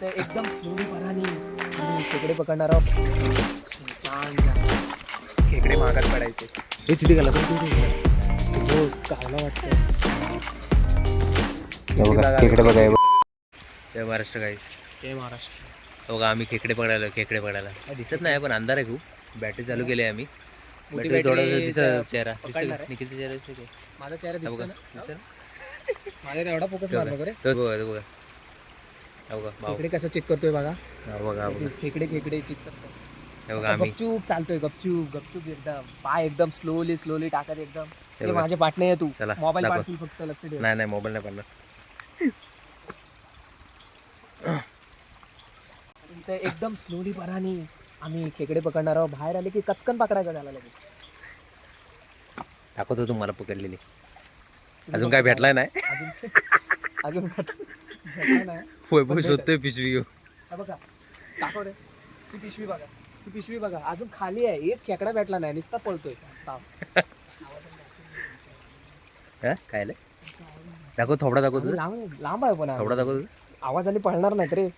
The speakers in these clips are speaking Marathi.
तर एकदम स्लोली परानी आणि खेकडे पकडणार आहोत. खेकडे मागात पडायचे. हे तिथे गेला गेला. हो गावला वाटतं खेकडे बघा हे बघा. जय महाराष्ट्र गाईस जय महाराष्ट्र. हो का आम्ही खेकडे पकडायला खेकडे पकडायला. दिसत नाही? पण अंधार आहे खूप. बॅटरी चालू केली आहे आम्ही. बॅटरी दिसत चेहरा. निखिलचा चेहरा? माझा चेहरा दिसतो बघा ना? माझ्यावर एवढा फोकस मारलो बघा, तो बघा. खेकडे कसं चेक करतोय बघा. हा बघा खेकडे खेकडे चेक करतोय. गपचूप चालतोय गपचूप गपचूप एकदम. पाय एकदम स्लोली स्लोली टाकत एकदम. माझे पाटणे आहे तू. चला, मोबाईल. पाडशील फक्त लक्ष ठेव. नाही नाही मोबाईल नाही पडणार. एकदम स्लोली परानी आम्ही खेकडे पकडणार आहोत. बाहेर आले की कचकन पकडायचं त्याला लगेच. दाखवतो तुम्हाला पकडलेली. अजून काय भेटलाय नाही? अजून अजून वैभव भेटेल. शोधतोय पिशवी बघा. दाखव रे. ती पिशवी बघा. ती पिशवी बघा. अजून खाली आहे. एक खेकडा भेटला नाही. नुसता पळतोय. हा? काय आलंय? दाखव थोडा दाखव तुझं. लांब लांब आहे पण थोडा दाखव तुझं. आवाजाने पळणार नाहीत रे.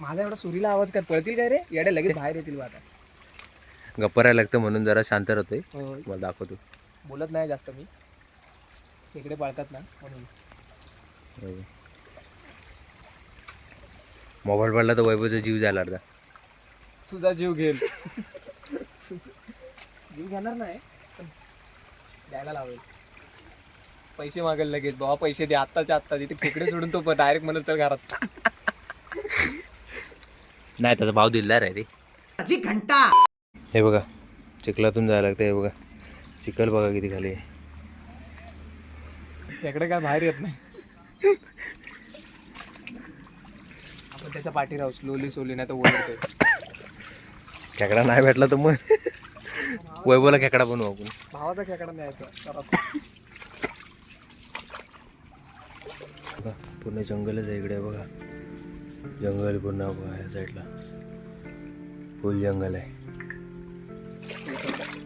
माझा एवढा सुरीला आवाज काय पळतील काय रे? येडे लगेच बाहेर येतील बा आता गप्पा राहायला लागतं म्हणून जरा शांत राहतोय. हो, मला दाखवतो बोलत नाही जास्त मी. खेकडे पळतात ना म्हणून. मोबाईल पडला तर वैभवचा जीव जायला अर्धा तुझा जीव घेईल. जीव घेणार नाही पण द्यायला लावेल. पैसे मागेल लगेच. बाबा पैसे दे आत्ताच्या आत्ता. तिथे खेकडे सोडून तो डायरेक्ट म्हणत चल घरात. नाही त्याचा भाव दिलदार आहे रे. हे बघा चिखलातून जायला लागतं हे बघा. चिखल बघा किती खाली आहे. खेकडे काय बाहेर येत नाही. त्याच्या पाठी राहू स्लोली सोली नाही तर ओढतोय खेकडा नाही भेटला तर मग वैभवला खेकडा बनवू आपण. भावाचा खेकडा न्यायचा जरा. बघा पूर्ण जंगलच आहे इकडे बघा. जंगल पूर्ण बघा ह्या साईडला फुल जंगल आहे.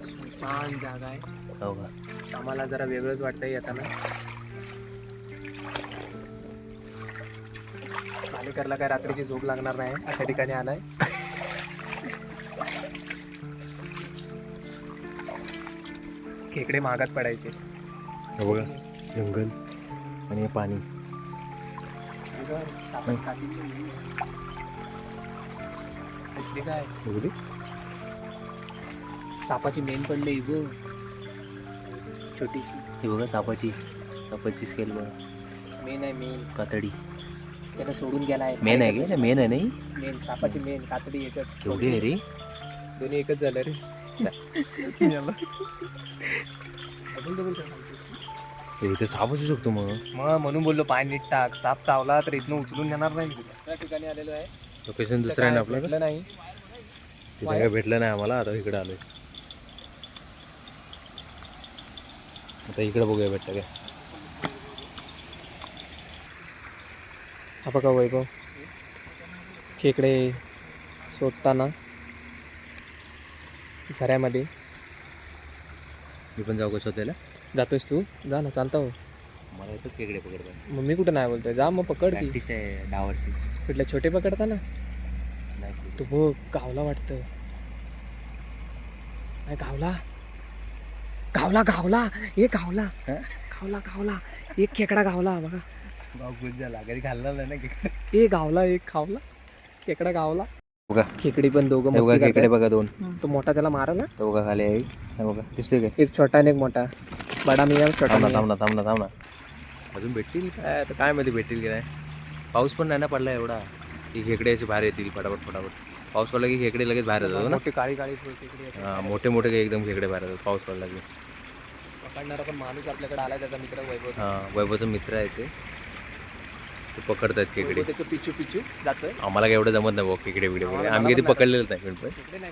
सुनसान जागा आहे. हो का? आम्हाला जरा वेगळंच वाटतंय येताना. मालिकरला काय रात्रीची झोप लागणार नाही. अशा ठिकाणी आलाय. खेकडे महागात पडायचे. बघा जंगल आणि हे पाणी. दिसली काय. सापाची मेन पडली गो छोटीशी. हे बघा सापाची सापाची स्केल बघा. मेन आहे मेन कातडी. त्याला सोडून गेलाय. मेन आहे का मेन आहे नाही? मेन सापाची मेन कातडी एकच. केवढी आहे रे. दोन्ही एकच झालं रे. इथे साप असू शकतो मग. मग म्हणून बोललो पाय नीट टाक. साप चावला तर इथनं उचलून नेणार नाही. त्या ठिकाणी आलेलो आहे. लोकेशन दुसरं आहे ना आपल्याला भेटलं नाही. तिथे काय भेटलं नाही आम्हाला? आता इकडे आलोय. आता इकडे बघूया भेटतं काय. हा बघा वैभव. खेकडे शोधताना झऱ्यामध्ये. मी पण जाऊ का शोधायला? जातोयस तू? जा ना चालता हो. मला येतं खेकडे पकडता. मग मी कुठं नाही बोलतोय? जा मग पकड की. प्रॅक्टिस आहे दहा वर्षाची. कुठले छोटे पकडता ना? नाही तू बघ गावला वाटतं. नाही गावला? गावला गावला. ए गावला. हं? गावला गावला. एक खेकडा गावला बघा. झाला घरी घालणार नाही ना खेकडे ए गावला एक खावला. खेकडा गावला. बघा. खेकडी पण दोघं हे बघा मस्ती खेकडे. बघा दोन. तो मोठा त्याला मारा ना? तो बघा खाली आहे. हे बघा दिसतोय काय? एक छोटा आणि एक मोठा. बडा मिया छोटा थांब ना मिया. थांब ना थांब ना थांब ना. अजून भेटतील काय आता काय मध्ये भेटतील की नाही. पाऊस पण नाही ना पडला एवढा. की खेकडे असे बाहेर येतील फटाफट फटाफट पाऊस पडला की खेकडे लगेच बाहेर येतात ना? मोठी काळी काळी खेकडी आहे. हा, मोठे मोठे काही एकदम खेकडे बाहेर येतात पाऊस पडला की. पकडणारा पण माणूस आपल्याकडे आलाय त्याचा मित्र वैभव. हा वैभवचा मित्र आहे ते. ते पकडतात खेकडे त्याचं पिचू पिचू आम्हाला काय एवढं जमत नाही भाऊ खेकडे बिकडे वगैरे आम्ही कधी पकडलेलं नाही पण.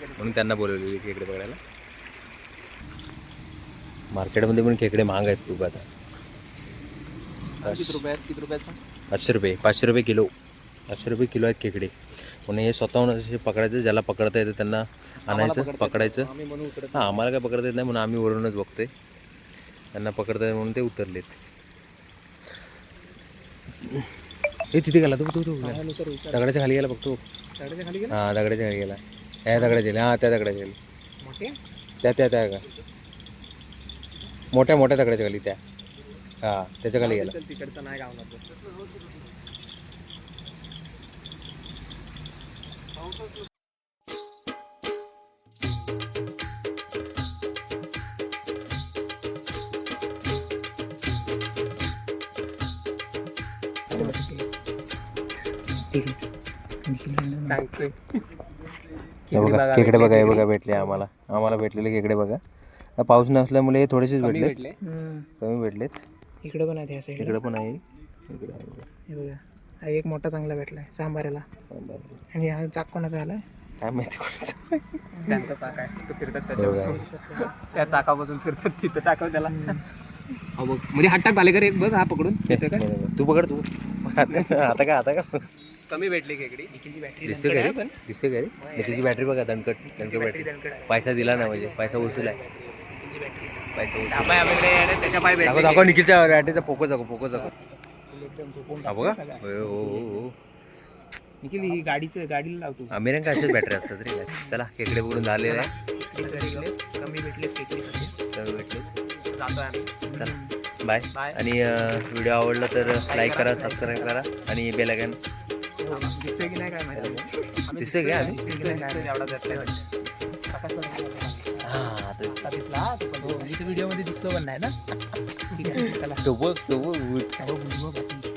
म्हणून त्यांना बोलवलेली खेकडे पकडायला. मार्केटमध्ये पण खेकडे महाग आहेत खूप आता. किती रुपयात किती रुपयाचा? पाचशे रुपये पाचशे रुपये किलो. पाचशे रुपये किलो आहेत खेकडे. म्हणून हे स्वतःहून असे पकडायचं ज्याला पकडता येतं त्यांना आणायचं पकडायचं. हां आम्हाला काय पकडता येत नाही म्हणून आम्ही वरूनच बघतोय. त्यांना पकडता येत म्हणून ते उतरलेत. हे तिथे गेला तू तू तू दगडाच्या खाली गेला बघतो दगडाच्या खाली गेला? हा दगडाच्या खाली गेला. या दगडाच्या गेला हा त्या दगडाच्या खाली. मोठे त्या त्या त्या. का मोठ्या मोठ्या दगडाच्या खाली त्या. हा त्याच्याखाली गेला. तिकडचा नाही तो. सांगतोय. हे बघा खेकडे बघा हे बघा भेटले आम्हाला. आम्हाला भेटलेले खेकडे बघा. पाऊस नसल्यामुळे हे थोडेसेच कमी भेटले. कमी भेटलेत. इकडे पण आहे इकडे पण आहे. हे बघा. हा एक मोठा चांगला भेटलाय सांबाऱ्याला आणि हा चाक कोणाचा आलाय काय माहिती कोणाचं. त्यांचा चाक आहे. तो फिरतात त्याच्यावर त्या चाकापासून फिरतात तिथं. टाकव त्याला. हा बघ. म्हणजे हात टाक भालेकर एक बघ हा पकडून. तू पकड तू. आता का आता का? कमी भेटली खेकडी निखिलची बॅटरी दिसते का रे? दिसते का रे? बॅटरी बघा दणकट दणकट बॅटरी पैसा दिला ना म्हणजे पैसा वसूल आहे. पैसा दाखव निखिलच्या बॅटरीचा पोको जाको पोको झोपून हा बघा. हो हो हो. निखिल ही गाडीचं गाडीला लावतो. अमेरिकन अशाच बॅटरी असतात रे चला खेकडे पकडून झाले. रे कमी भेटले तर भेटले. जातोय आम्ही. चला बाय बाय आणि व्हिडिओ आवडला तर लाईक करा सबस्क्राईब करा आणि बेल आयकॉन दिसतोय की नाही काय माहिती दिसतंय का? दिसतोय दिसतोय एवढा दिसतोय. आता दिसला व्हिडिओमध्ये दिसतो पण नाही ना? ठीक आहे चला. तो बघ तो बघ बुजवा बाकी.